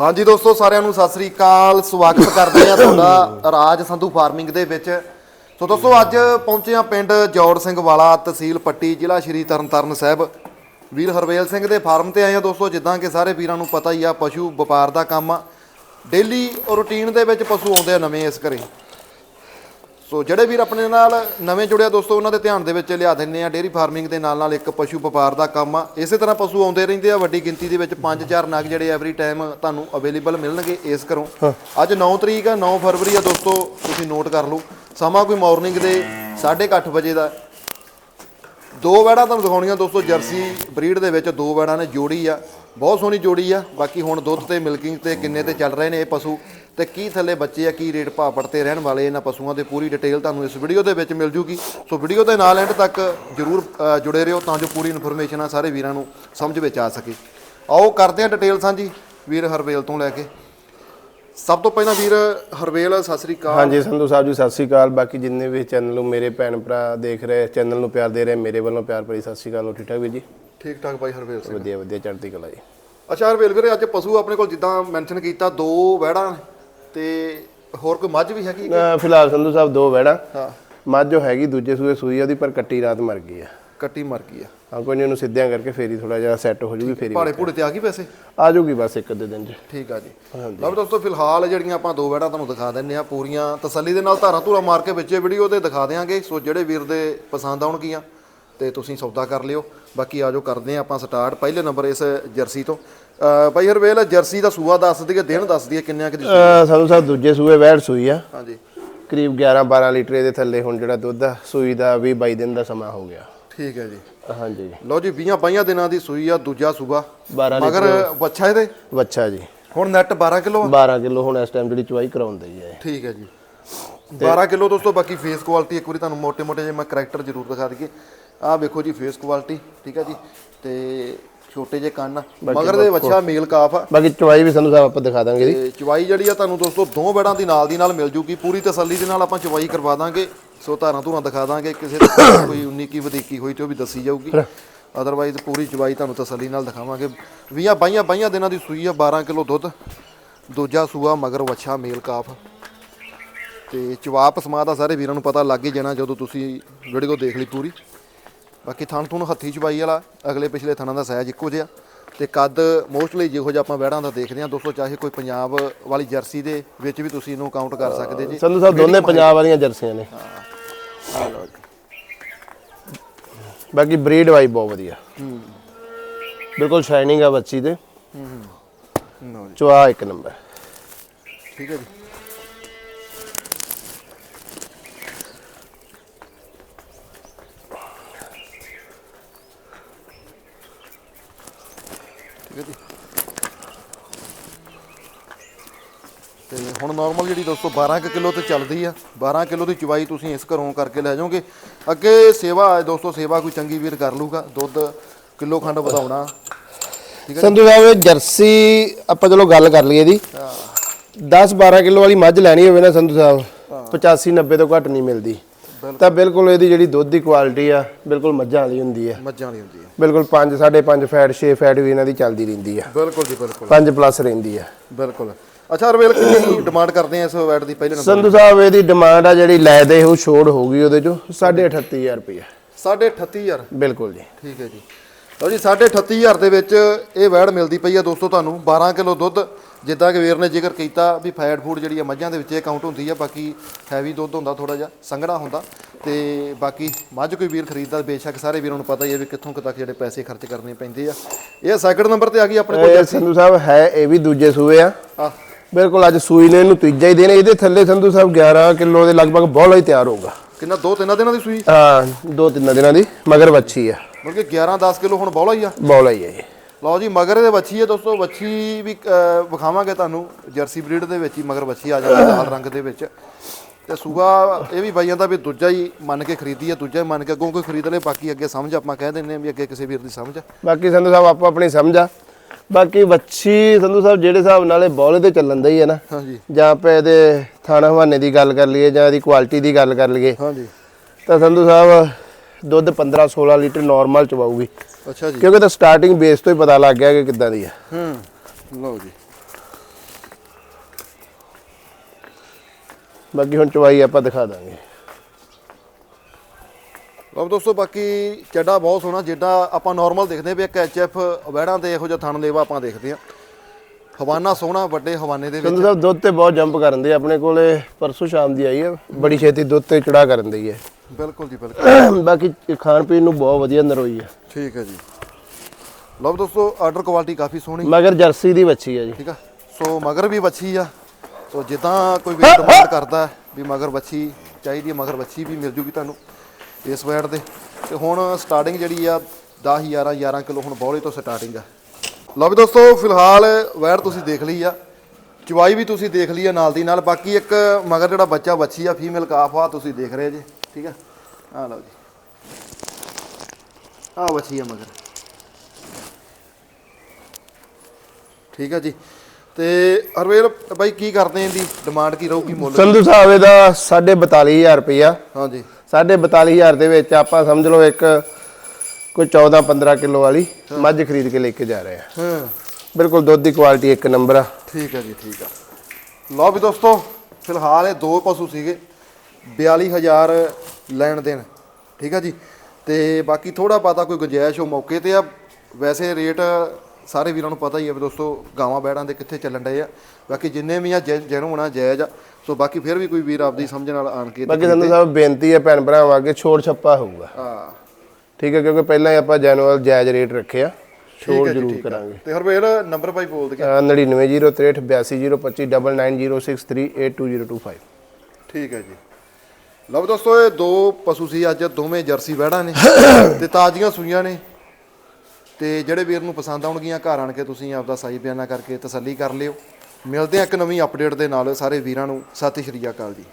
ਹਾਂਜੀ ਦੋਸਤੋ, ਸਾਰਿਆਂ ਨੂੰ ਸਤਿ ਸ੍ਰੀ ਅਕਾਲ। ਸਵਾਗਤ ਕਰਦੇ ਆ ਤੁਹਾਡਾ ਰਾਜ ਸੰਧੂ ਫਾਰਮਿੰਗ ਦੇ ਵਿੱਚ। ਸੋ ਦੋਸਤੋ, ਅੱਜ ਪਹੁੰਚੇ ਆ ਪਿੰਡ ਜੌੜ ਸਿੰਘ ਵਾਲਾ, ਤਹਿਸੀਲ ਪੱਟੀ, ਜ਼ਿਲ੍ਹਾ ਸ਼੍ਰੀ ਤਰਨਤਾਰਨ ਸਾਹਿਬ। ਵੀਰ ਹਰਵੇਲ ਸਿੰਘ ਦੇ ਫਾਰਮ ਤੇ ਆਏ ਆ ਦੋਸਤੋ, ਜਿੱਦਾਂ ਕਿ ਸਾਰੇ ਵੀਰਾਂ ਨੂੰ ਪਤਾ ਹੀ ਆ, ਪਸ਼ੂ ਵਪਾਰ ਦਾ ਕੰਮ ਆ। ਡੇਲੀ ਰੂਟੀਨ ਦੇ ਵਿੱਚ ਪਸ਼ੂ ਆਉਂਦੇ ਆ ਨਵੇਂ ਇਸ ਘਰੇ। ਸੋ ਜਿਹੜੇ ਵੀਰ ਆਪਣੇ ਨਾਲ ਨਵੇਂ ਜੁੜਿਆ ਦੋਸਤੋ ਉਹਨਾਂ ਦੇ ਧਿਆਨ ਦੇ ਵਿੱਚ ਲਿਆ ਦਿੰਨੇ ਆ ਡੇਅਰੀ ਫਾਰਮਿੰਗ ਦੇ ਨਾਲ ਨਾਲ ਇੱਕ ਪਸ਼ੂ ਵਪਾਰ ਦਾ ਕੰਮ ਆ। ਇਸੇ ਤਰ੍ਹਾਂ ਪਸ਼ੂ ਆਉਂਦੇ ਰਹਿੰਦੇ ਆ ਵੱਡੀ ਗਿਣਤੀ ਦੇ ਵਿੱਚ 5-4 ਨਗ ਜਿਹੜੇ ਐਵਰੀ ਟਾਈਮ ਤੁਹਾਨੂੰ ਅਵੇਲੇਬਲ ਮਿਲਣਗੇ ਇਸ ਘਰੋਂ। ਅੱਜ 9 ਤਰੀਕ ਆ 9 ਫਰਵਰੀ ਆ ਦੋਸਤੋ ਤੁਸੀਂ ਨੋਟ ਕਰ ਲਓ। ਸਮਾਂ ਕੋਈ ਮਾਰਨਿੰਗ ਦੇ 8:30 ਵਜੇ ਦਾ। ਦੋ ਵੈੜਾਂ ਤੁਹਾਨੂੰ ਦਿਖਾਉਣੀਆਂ ਦੋਸਤੋ ਜਰਸੀ ਬਰੀਡ ਦੇ ਵਿੱਚ ਦੋ ਵੈੜਾਂ ਨੇ ਜੋੜੀ ਆ। ਬਹੁਤ ਸੋਹਣੀ ਜੋੜੀ ਆ। ਬਾਕੀ ਹੁਣ ਦੁੱਧ ਤੇ ਮਿਲਕਿੰਗ ਤੇ ਕਿੰਨੇ ਤੇ ਚੱਲ ਰਹੇ ਨੇ ਇਹ ਪਸ਼ੂ। ਤੇ ਕੀ ਥੱਲੇ ਬੱਚੇ ਆ ਕੀ ਰੇਟ ਭਾਅ ਪੜਤੇ ਰਹਿਣ ਵਾਲੇ ਇਹਨਾਂ ਪਸ਼ੂਆਂ ਦੇ ਪੂਰੀ ਡਿਟੇਲ ਤੁਹਾਨੂੰ ਇਸ ਵੀਡੀਓ ਦੇ ਵਿੱਚ ਮਿਲ ਜੂਗੀ। ਸੋ ਵੀਡੀਓ ਦੇ ਨਾਲ ਐਂਡ ਤੱਕ ਜਰੂਰ ਜੁੜੇ ਰਹੋ ਤਾਂ ਜੋ ਪੂਰੀ ਇਨਫੋਰਮੇਸ਼ਨ ਆ ਸਾਰੇ ਵੀਰਾਂ ਨੂੰ ਸਮਝ ਵਿੱਚ ਆ ਸਕੇ। ਆਓ ਕਰਦੇ ਆ ਡਿਟੇਲ ਸਾਂਝੀ ਵੀਰ ਹਰਵੇਲ ਤੋਂ ਲੈ ਕੇ। ਸਭ ਤੋਂ ਪਹਿਲਾਂ ਵੀਰ ਹਰਵੇਲ ਸਤਿ ਸ੍ਰੀ ਅਕਾਲ। ਹਾਂਜੀ ਸੰਧੂ ਸਾਹਿਬ ਜੀ ਸਤਿ ਸ੍ਰੀ ਅਕਾਲ। ਬਾਕੀ ਜਿੰਨੇ ਵੀ ਚੈਨਲ ਨੂੰ ਮੇਰੇ ਭੈਣ ਭਰਾ ਦੇਖ ਰਹੇ ਚੈਨਲ ਨੂੰ ਪਿਆਰ ਦੇ ਰਹੇ ਮੇਰੇ ਵੱਲੋਂ ਪਿਆਰ ਭਰੀ ਸਤਿ ਸ੍ਰੀ ਅਕਾਲ ਹੋ ਠੀਕ ਠਾਕ ਵੀਰ ਜੀ? ਠੀਕ ਠਾਕ ਬਾਈ ਹਰਵੇਲ ਸਿੰਘ। ਵਧੀਆ ਵਧੀਆ ਚੜ੍ਹਦੀ ਕਲਾ ਜੀ। ਅੱਛਾ ਹਰਵੇਲ ਵੀਰੇ ਅੱਜ ਪਸ਼ੂ ਆਪਣੇ ਕੋਲ ਜਿੱਦਾਂ ਮੈਂਸ਼ਨ ਕੀਤਾ ਦੋ ਵਹਿੜਾਂ ਤੇ ਹੋਰ ਕੋਈ ਮੱਝ ਵੀ ਹੈਗੀ ਅਹ ਫਿਲਹਾਲ ਸੰਧੂ ਸਾਹਿਬ ਦੋ ਵੈੜਾ ਹਾਂ। ਮੱਝ ਜੋ ਹੈਗੀ ਦੂਜੇ ਸੂਏ ਸੂਈ ਆ ਉਹਦੀ ਪਰ ਕੱਟੀ ਰਾਤ ਮਰ ਗਈ ਆ। ਕੱਟੀ ਮਰ ਗਈ ਆ। ਹਾਂ ਕੋਈ ਨਹੀਂ ਉਹਨੂੰ ਸਿੱਧਿਆਂ ਕਰਕੇ ਫੇਰੀ ਥੋੜਾ ਜਿਹਾ ਸੈੱਟ ਹੋ ਜੂਗੀ ਫੇਰੀ ਪਾੜੇ ਪੂੜੇ ਤੇ ਆ ਗਈ ਵੈਸੇ? ਆ ਜਾਊਗੀ ਬਸ ਇੱਕ ਅੱਧੇ ਦਿਨ ਚ। ਠੀਕ ਆ ਜੀ। ਲਓ ਦੋਸਤੋ ਫਿਲਹਾਲ ਜਿਹੜੀਆਂ ਆਪਾਂ ਦੋ ਵਹਿੜਾਂ ਤੁਹਾਨੂੰ ਦਿਖਾ ਦਿੰਨੇ ਆ ਪੂਰੀਆਂ ਤਸੱਲੀ ਦੇ ਨਾਲ ਧਾਰਾਂ ਧੂਰਾ ਮਾਰ ਕੇ ਵਿੱਚੇ ਵੀਡੀਓ ਤੇ ਦਿਖਾ ਦੇਾਂਗੇ ਸੋ ਜਿਹੜੇ ਵੀਰ ਦੇ ਪਸੰਦ ਆਉਣਗੀਆਂ ਤੇ ਤੁਸੀਂ ਸੌਦਾ ਕਰ ਲਿਓ। ਬਾਕੀ ਆਜੋ ਕਰਦੇ ਆ ਆਪਾਂ ਸਟਾਰਟ ਪਹਿਲੇ ਨੰਬਰ ਇਸ ਜਰਸੀ ਤੋਂ। ਭਾਈ ਹਰਵੇਲ ਜਰਸੀ ਦਾ ਸੂਆ ਦੱਸ ਦਈਏ ਦਿਨ ਦੱਸ ਦਈਏ ਕਿੰਨਿਆਂ ਕਿ ਦੀ ਸਾਨੂੰ ਸਾਹਿਬ ਦੂਜੇ ਸੂਏ ਵੈੜ ਸੂਈ ਆ। ਹਾਂਜੀ। ਕਰੀਬ 11 12 ਲੀਟਰ ਦੇ ਥੱਲੇ ਹੁਣ ਜਿਹੜਾ ਦੁੱਧ ਸੂਈ ਦਾ ਵੀ 22 ਦਿਨ ਦਾ ਸਮਾਂ ਹੋ ਗਿਆ। ਠੀਕ ਹੈ ਜੀ। ਹਾਂਜੀ। ਲਓ ਜੀ 20 22 ਦਿਨਾਂ ਦੀ ਸੂਈ ਆ ਦੂਜਾ ਸੂਆ। 12 ਮਗਰ ਬੱਚਾ ਇਹਦੇ? ਬੱਚਾ ਜੀ। ਹੁਣ ਨੈਟ 12 ਕਿਲੋ 12 ਕਿਲੋ ਹੁਣ ਇਸ ਟਾਈਮ ਜਿਹੜੀ ਚਵਾਈ ਕਰਾਉਂਦੇ ਜੀ ਠੀਕ ਹੈ ਜੀ। 12 ਕਿਲੋ ਦੋਸਤੋ ਬਾਕੀ ਫੇਸ ਕੁਆਲਿਟੀ ਇੱਕ ਵਾਰੀ ਤੁਹਾਨੂੰ ਮੋਟੇ ਮੋਟੇ ਜੇ ਮੈਂ ਕਰੈਕਟਰ ਜ਼ਰੂਰ ਦਿਖਾ ਦਈਏ। ਆਹ ਵੇਖੋ ਜੀ ਫੇਸ ਕੁਆਲਿਟੀ ਠੀਕ ਹੈ ਜੀ। ਤੇ ਛੋਟੇ ਜੇ ਕੰਨ। ਮਗਰ ਦੇ ਬੱਚਾ ਮੇਲ ਕਾਫ ਆ। ਬਾਕੀ ਚਵਾਈ ਵੀ ਸੰਧੂ ਸਾਹਿਬ ਆਪਾਂ ਦਿਖਾ ਦਾਂਗੇ ਜੀ। ਚਵਾਈ ਜਿਹੜੀ ਆ ਤੁਹਾਨੂੰ ਦੋਸਤੋ ਦੋ ਬੈੜਾਂ ਦੀ ਨਾਲ ਦੀ ਨਾਲ ਮਿਲ ਜੂਗੀ। ਪੂਰੀ ਤਸੱਲੀ ਦੇ ਨਾਲ ਆਪਾਂ ਚਵਾਈ ਕਰਵਾ ਦਾਂਗੇ। ਸੋ ਧਾਰਾਂ ਧੂਰਾਂ ਦਿਖਾ ਦਾਂਗੇ। ਕਿਸੇ ਕੋਈ 19 ਕੀ ਵਧੀਕੀ ਹੋਈ ਤੇ ਉਹ ਵੀ ਦੱਸੀ ਜਾਊਗੀ। ਅਦਰਵਾਈਜ਼ ਪੂਰੀ ਚਵਾਈ ਤੁਹਾਨੂੰ ਤਸੱਲੀ ਨਾਲ ਦਿਖਾਵਾਂਗੇ। 20 22 22 ਦਿਨਾਂ ਦੀ ਸੂਈ ਆ 12 ਕਿਲੋ ਦੁੱਧ। ਦੂਜਾ ਸੂਆ ਮਗਰ ਵੱਛਾ ਮੇਲ ਕਾਫ। ਤੇ ਚਵਾਪ ਸਮਾ ਦਾ ਸਾਰੇ ਵੀਰਾਂ ਨੂੰ ਪਤਾ ਲੱਗ ਹੀ ਜਾਣਾ ਜਦੋਂ ਤੁਸੀਂ ਵੀਡੀਓ ਦੇਖ ਲਈ ਪੂਰੀ। ਬਾਕੀ ਥਣ ਥੁਣ ਹੱਥੀ ਚਵਾਈ ਵਾਲਾ ਅਗਲੇ ਪਿਛਲੇ ਥਣਾਂ ਦਾ ਸਾਈਜ਼ ਇੱਕੋ ਜਿਹਾ। ਤੇ ਕੱਦ ਮੋਸਟਲੀ ਜਿਹੋ ਜਿਹਾ ਆਪਾਂ ਵਹਿੜਾਂ ਦਾ ਦੇਖਦੇ ਹਾਂ ਦੋਸਤੋ ਚਾਹੇ ਕੋਈ ਪੰਜਾਬ ਵਾਲੀ ਜਰਸੀ ਦੇ ਵਿੱਚ ਵੀ ਤੁਸੀਂ ਇਹਨੂੰ ਕਾਊਂਟ ਕਰ ਸਕਦੇ ਜੀ। ਸੰਧੂ ਸਾਹਿਬ ਦੋਨੇ ਪੰਜਾਬ ਵਾਲੀਆਂ ਜਰਸੀਆਂ ਨੇ। ਆ ਲਓ ਜੀ। ਬਾਕੀ ਬਰੀਡ ਵਾਈ ਬਹੁਤ ਵਧੀਆ। ਬਿਲਕੁਲ ਸ਼ਾਈਨਿੰਗ ਆ ਬੱਚੀ ਤੇ ਲਓ ਜੀ। ਚਵਾ ਇੱਕ ਨੰਬਰ ਠੀਕ ਹੈ ਜੀ। ਤੇ ਹੁਣ ਨਾਰਮਲ ਜਿਹੜੀ ਦੋਸਤੋ 12 ਕੁ ਕਿਲੋ ਤੇ ਚੱਲਦੀ ਆ। 12 ਕਿਲੋ ਦੀ ਚਵਾਈ ਤੁਸੀਂ ਇਸ ਘਰੋਂ ਕਰਕੇ ਲੈ ਜਾਓਗੇ। ਅੱਗੇ ਸੇਵਾ ਹੈ ਦੋਸਤੋ ਸੇਵਾ ਕੋਈ ਚੰਗੀ ਵੀਰ ਕਰ ਲੂਗਾ ਦੁੱਧ ਕਿਲੋ ਖੰਡ ਵਧਾਉਣਾ। ਸੰਧੂ ਸਾਹਿਬ ਜਰਸੀ ਆਪਾਂ ਚਲੋ ਗੱਲ ਕਰ ਲਈਏ ਦੀ 10 12 ਕਿਲੋ ਵਾਲੀ ਮੱਝ ਲੈਣੀ ਹੋਵੇ ਨਾ ਸੰਧੂ ਸਾਹਿਬ 85 90 ਤੋਂ ਘੱਟ ਨਹੀਂ ਮਿਲਦੀ। ਤਾਂ ਬਿਲਕੁਲ ਇਹਦੀ ਜਿਹੜੀ ਦੁੱਧ ਦੀ ਕੁਆਲਿਟੀ ਆ ਬਿਲਕੁਲ ਮੱਝਾਂ ਵਾਲੀ ਹੁੰਦੀ ਆ। ਮੱਝਾਂ ਵਾਲੀ ਹੁੰਦੀ ਹੈ ਬਿਲਕੁਲ 5 5.5 ਫੈਟ 6 ਫੈਟ ਵੀ ਇਹਨਾਂ ਦੀ ਚੱਲਦੀ ਰਹਿੰਦੀ ਆ। ਬਿਲਕੁਲ ਜੀ ਬਿਲਕੁਲ। 5 ਪਲੱਸ ਰਹਿੰਦੀ ਆ। ਬਿਲਕੁਲ। ਅੱਛਾ ਰਵੇਲ ਕਿੰਨੀ ਡਿਮਾਂਡ ਕਰਦੇ ਆ ਇਸ ਵੈਟ ਦੀ? ਪਹਿਲੇ ਨੰਬਰ ਸੰਧੂ ਸਾਹਿਬ ਇਹਦੀ ਡਿਮਾਂਡ ਆ ਜਿਹੜੀ ਲੈ ਦੇ ਉਹ ਛੋੜ ਹੋਊਗੀ ਉਹਦੇ ਚੋਂ 38500 ਰੁਪਏ 38000 ਬਿਲਕੁਲ ਜੀ। ਠੀਕ ਹੈ ਜੀ। ਲਓ ਜੀ 38000 ਦੇ ਵਿੱਚ ਇਹ ਵੈੜ ਮਿਲਦੀ ਪਈ ਆ ਦੋਸਤੋ ਤੁਹਾਨੂੰ। 12 ਕਿਲੋ ਦੁੱਧ ਜਿੱਦਾਂ ਕਿ ਵੀਰ ਨੇ ਜ਼ਿਕਰ ਕੀਤਾ ਵੀ ਫੈਟ ਫੂਡ ਜਿਹੜੀ ਆ ਮੱਝਾਂ ਦੇ ਵਿੱਚ ਇਹ ਕਾਊਂਟ ਹੁੰਦੀ ਆ ਬਾਕੀ ਹੈਵੀ ਦੁੱਧ ਹੁੰਦਾ ਥੋੜਾ ਜਿਹਾ ਸੰਘਣਾ ਹੁੰਦਾ। ਤੇ ਬਾਕੀ ਮੱਝ ਕੋਈ ਵੀਰ ਖਰੀਦਦਾ ਬੇਸ਼ੱਕ ਸਾਰੇ ਵੀਰਾਂ ਨੂੰ ਪਤਾ ਹੀ ਹੈ ਵੀ ਕਿੱਥੋਂ ਕੁ ਤੱਕ ਜਿਹੜੇ ਪੈਸੇ ਖਰਚ ਕਰਨੇ ਪੈਂਦੇ ਆ। ਇਹ ਸੈਕਿੰਡ ਨੰਬਰ ਤੇ ਆ ਗਈ ਆਪਣੇ ਕੋਲ ਇਹ ਸੰਧੂ ਸਾਹਿਬ ਹੈ ਇਹ ਵੀ ਦੂਜੇ ਸੂਏ ਆ। ਆ। ਬਿਲਕੁਲ ਅੱਜ ਸੂਈ ਨੇ ਇਹਨੂੰ ਤੀਜਾ ਹੀ ਦੇਣਾ ਇਹਦੇ ਥੱਲੇ ਸੰਧੂ ਸਾਹਿਬ 11 ਕਿਲੋ ਦੇ ਲਗਭਗ ਬੋਲਾ ਹੀ ਤਿਆਰ ਹੋਊਗਾ। ਕਿੰਨਾ ਦੋ ਤਿੰਨਾਂ ਦਿਨਾਂ ਦੀ ਸੂਈ? ਹਾਂ ਦੋ ਤਿੰਨ ਦਿਨਾਂ ਦੀ ਮਗਰ ਵੱਛੀ ਆ। ਮਤਲਬ ਕਿ 11 10 ਕਿਲੋ ਹੁਣ ਬੌਲਾ ਹੀ ਆ। ਬੋਲਾ ਹੀ ਹੈ ਇਹ ਲਓ ਜੀ ਮਗਰ ਦੇ ਵੱਛੀ ਹੈ ਦੋਸਤੋ ਵੱਛੀ ਵੀ ਵਿਖਾਵਾਂਗੇ ਤੁਹਾਨੂੰ ਜਰਸੀ ਬਰੀਡ ਦੇ ਵਿੱਚ ਹੀ ਮਗਰ ਵੱਛੀ ਆ ਜਾਂਦੀ ਲਾਲ ਰੰਗ ਦੇ ਵਿੱਚ। ਤੇ ਸੂਗਾ ਇਹ ਵੀ ਬਾਈਆਂ ਦਾ ਵੀ ਦੂਜਾ ਹੀ ਮੰਨ ਕੇ ਖਰੀਦੀ ਹੈ ਦੂਜਾ ਹੀ ਮੰਨ ਕੇ ਅੱਗੋਂ ਕੋਈ ਖਰੀਦ ਲੇ ਬਾਕੀ ਅੱਗੇ ਸਮਝ ਆਪਾਂ ਕਹਿ ਦਿੰਨੇ ਹਾਂ ਵੀ ਅੱਗੇ ਕਿਸੇ ਵੀਰ ਦੀ ਸਮਝ ਆ। ਬਾਕੀ ਸੰਧੂ ਸਾਹਿਬ ਆਪੋ ਆਪਣੀ ਸਮਝ ਆ। ਬਾਕੀ ਵੱਛੀ ਸੰਧੂ ਸਾਹਿਬ ਜਿਹੜੇ ਹਿਸਾਬ ਨਾਲ ਬੋਲੇ ਤੇ ਚੱਲਣ ਦਾ ਹੀ ਹੈ ਨਾ ਹਾਂਜੀ। ਜਾਂ ਆਪਾਂ ਇਹਦੇ ਥਾਣਾ ਹਵਾਨੇ ਦੀ ਗੱਲ ਕਰ ਲਈਏ ਜਾਂ ਇਹਦੀ ਕੁਆਲਿਟੀ ਦੀ ਗੱਲ ਕਰ ਲਈਏ ਹਾਂਜੀ। ਤਾਂ ਸੰਧੂ ਸਾਹਿਬ ਦੁੱਧ 15 16 ਲੀਟਰ ਨਾਰਮਲ ਚਵਾਊਗੀ ਅੱਛਾ ਜੀ। ਕਿਉਂਕਿ ਤਾਂ ਸਟਾਰਟਿੰਗ ਬੇਸ ਤੋਂ ਹੀ ਪਤਾ ਲੱਗ ਗਿਆ ਕਿ ਕਿੱਦਾਂ ਦੀ ਆ ਹੂੰ ਲਓ ਜੀ। ਬਾਕੀ ਹੁਣ ਚਵਾਈ ਆਪਾਂ ਦਿਖਾ ਦਾਂਗੇ। ਲਓ ਦੋਸਤੋ ਬਾਕੀ ਚੱਡਾ ਬਹੁਤ ਸੋਹਣਾ ਜਿੱਦਾਂ ਆਪਾਂ ਨਾਰਮਲ ਦੇਖਦੇ ਪਏ ਇੱਕ ਐਚਐਫ ਵੈੜਾਂ ਤੇ ਇਹੋ ਜਿਹਾ ਥਣ ਲੇਵਾ ਆਪਾਂ ਦੇਖਦੇ ਆ। ਹਵਾਨਾ ਸੋਹਣਾ ਵੱਡੇ ਹਵਾਨੇ ਦੇ ਵਿੱਚ। ਸੰਧੂ ਸਾਹਿਬ ਦੁੱਧ ਤੇ ਬਹੁਤ ਜੰਪ ਕਰਨ ਦੇ ਆਪਣੇ ਕੋਲੇ ਪਰਸੋਂ ਸ਼ਾਮ ਦੀ ਆਈ ਹੈ ਬੜੀ ਛੇਤੀ ਦੁੱਧ ਤੇ ਚੜਾ ਕਰਨ ਦੀ ਹੈ। ਬਿਲਕੁਲ ਜੀ ਬਿਲਕੁਲ। ਬਾਕੀ ਖਾਣ ਪੀਣ ਨੂੰ ਬਹੁਤ ਵਧੀਆ ਨਰੋਈ ਹੈ। ਠੀਕ ਹੈ ਜੀ। ਲਓ ਦੋਸਤੋ ਆਰਡਰ ਕੁਆਲਿਟੀ ਕਾਫੀ ਸੋਹਣੀ। ਮਗਰ ਜਰਸੀ ਦੀ ਬੱਚੀ ਹੈ ਜੀ। ਠੀਕ ਆ। ਸੋ ਮਗਰ ਵੀ ਵੱਛੀ ਆ। ਸੋ ਜਿੱਦਾਂ ਕੋਈ ਵੀ ਡਿਮਾਂਡ ਕਰਦਾ ਵੀ ਮਗਰ ਵੱਛੀ ਚਾਹੀਦੀ ਹੈ ਮਗਰ ਵੱਛੀ ਵੀ ਮਿਲ ਜੂਗੀ ਤੁਹਾਨੂੰ ਇਸ ਵੈਟ ਦੇ। ਤੇ ਹੁਣ ਸਟਾਰਟਿੰਗ ਜਿਹੜੀ ਆ 10 11 11 ਕਿਲੋ ਹੁਣ ਬੌਲੇ ਤੋਂ ਸਟਾਰਟਿੰਗ ਆ। ਲਓ ਵੀ ਦੋਸਤੋ ਫਿਲਹਾਲ ਵੈਟ ਤੁਸੀਂ ਦੇਖ ਲਈ ਆ। ਚਵਾਈ ਵੀ ਤੁਸੀਂ ਦੇਖ ਲਈ ਆ ਨਾਲ ਦੀ ਨਾਲ। ਬਾਕੀ ਇੱਕ ਮਗਰ ਜਿਹੜਾ ਬੱਚਾ ਵੱਛੀ ਆ ਫੀਮੇਲ ਕਾਫ ਆ ਤੁਸੀਂ ਦੇਖ ਰਹੇ ਜੀ। ਠੀਕ ਆ? ਆ ਲਓ ਜੀ। ਆ ਵੱਛੀ ਆ ਮਗਰ। ਠੀਕ ਹੈ ਜੀ। ਤੇ ਹਰਵੇਲ ਬਾਈ ਕੀ ਕਰਦੇ ਆਂ ਦੀ ਡਿਮਾਂਡ ਕੀ ਰਹੂਗੀ ਮੁੱਲ? ਸੰਧੂ ਸਾਹਿਬ ਇਹਦਾ 42500 ਰੁਪਇਆ ਹਾਂਜੀ 42500 ਦੇ ਵਿੱਚ ਆਪਾਂ ਸਮਝ ਲਓ ਇੱਕ ਕੋਈ 14 15 ਕਿਲੋ ਵਾਲੀ ਮੱਝ ਖਰੀਦ ਕੇ ਲੈ ਕੇ ਜਾ ਰਹੇ ਆ। ਹਾਂ। ਬਿਲਕੁਲ ਦੁੱਧ ਦੀ ਕੁਆਲਿਟੀ ਇੱਕ ਨੰਬਰ ਆ। ਠੀਕ ਹੈ ਜੀ ਠੀਕ ਆ। ਲਓ ਵੀ ਦੋਸਤੋ ਫਿਲਹਾਲ ਇਹ ਦੋ ਪਸ਼ੂ ਸੀਗੇ। 42000 ਲੈਣ ਦੇਣ। ਠੀਕ ਆ ਜੀ? ਤੇ ਬਾਕੀ ਥੋੜਾ ਪਤਾ ਕੋਈ ਗੁੰਜਾਇਸ਼ ਹੋ ਮੌਕੇ ਤੇ ਆ। ਵੈਸੇ ਰੇਟ ਸਾਰੇ ਵੀਰਾਂ ਨੂੰ ਪਤਾ ਹੀ ਆ ਵੀ ਦੋਸਤੋ ਗਾਵਾਂ ਬੈੜਾਂ ਦੇ ਕਿੱਥੇ ਚੱਲਣ ਡਏ ਆ। ਬਾਕੀ ਜਿੰਨੇ ਵੀ ਆ ਜਿਹਨੂੰ ਹੋਣਾ ਜਾਇਜ਼ ਆ। ਸੋ ਬਾਕੀ ਫਿਰ ਵੀ ਕੋਈ ਵੀਰ ਆਪਦੀ ਸਮਝ ਨਾਲ ਆਣ ਕੇ ਬਾਕੀ ਸੰਧੂ ਸਾਹਿਬ ਬੇਨਤੀ ਹੈ ਭੈਣ ਭਰਾਵਾਂ ਅੱਗੇ ਛੋੜ ਛੱਪਾ ਹੋਊਗਾ। ਹਾਂ। ਠੀਕ ਹੈ ਕਿਉਂਕਿ ਪਹਿਲਾਂ ਹੀ ਆਪਾਂ ਜੈਨੂਅਲ ਜਾਇਜ਼ ਰੇਟ ਰੱਖਿਆ ਛੋੜ ਹੈ ਜੀ, ਜ਼ਰੂਰ। ਕਰਾਂਗੇ। ਤੇ ਹਰਵੇਲ ਨੰਬਰ ਭਾਈ ਬੋਲ ਦੇ 9903820905982025 ਠੀਕ ਹੈ ਜੀ। ਲਓ ਦੋਸਤੋ ਇਹ ਦੋ ਪਸ਼ੂ ਸੀ ਅੱਜ ਦੋਵੇਂ ਜਰਸੀ ਵਹਿੜਾਂ ਨੇ ਤੇ ਤਾਜ਼ੀਆਂ ਸੂਈਆਂ ਨੇ। ਤੇ ਜਿਹੜੇ ਵੀਰ ਨੂੰ ਪਸੰਦ ਆਉਣਗੀਆਂ ਘਰ ਆਣ ਕੇ ਤੁਸੀਂ ਆਪਦਾ ਸਾਈ ਬਿਆਨਾ ਕਰਕੇ ਤਸੱਲੀ ਕਰ ਲਿਓ। ਮਿਲਦੇ ਆ ਇੱਕ ਨਵੀਂ ਅਪਡੇਟ ਦੇ ਨਾਲ ਸਾਰੇ ਵੀਰਾਂ ਨੂੰ। ਸਤਿ ਸ਼੍ਰੀ ਅਕਾਲ ਜੀ।